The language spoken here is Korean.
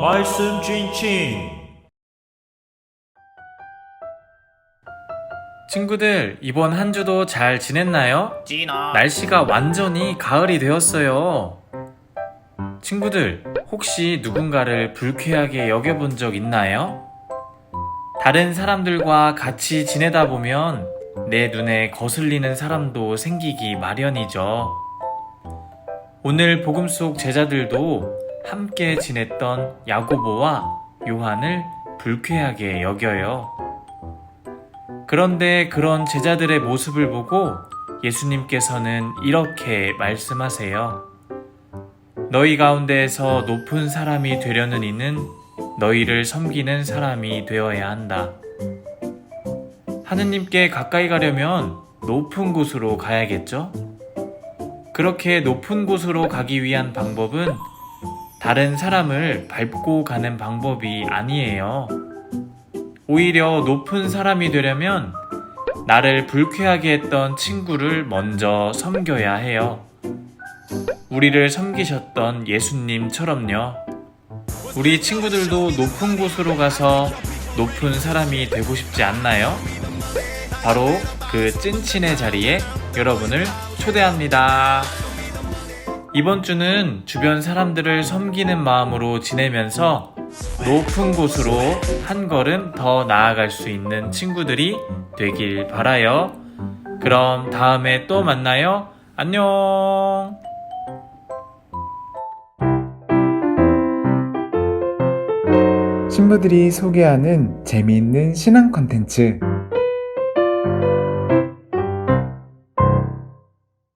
말씀 찐칭 친구들, 이번 한 주도 잘 지냈나요? 날씨가 완전히 가을이 되었어요. 친구들, 혹시 누군가를 불쾌하게 여겨본 적 있나요? 다른 사람들과 같이 지내다 보면 내 눈에 거슬리는 사람도 생기기 마련이죠. 오늘 복음 속 제자들도 함께 지냈던 야고보와 요한을 불쾌하게 여겨요. 그런데 그런 제자들의 모습을 보고 예수님께서는 이렇게 말씀하세요. 너희 가운데에서 높은 사람이 되려는 이는 너희를 섬기는 사람이 되어야 한다. 하느님께 가까이 가려면 높은 곳으로 가야겠죠? 그렇게 높은 곳으로 가기 위한 방법은 다른 사람을 밟고 가는 방법이 아니에요. 오히려 높은 사람이 되려면 나를 불쾌하게 했던 친구를 먼저 섬겨야 해요. 우리를 섬기셨던 예수님처럼요. 우리 친구들도 높은 곳으로 가서 높은 사람이 되고 싶지 않나요? 바로 그 찐친의 자리에 여러분을 초대합니다. 이번 주는 주변 사람들을 섬기는 마음으로 지내면서 높은 곳으로 한 걸음 더 나아갈 수 있는 친구들이 되길 바라요. 그럼 다음에 또 만나요. 안녕! 신부들이 소개하는 재미있는 신앙 컨텐츠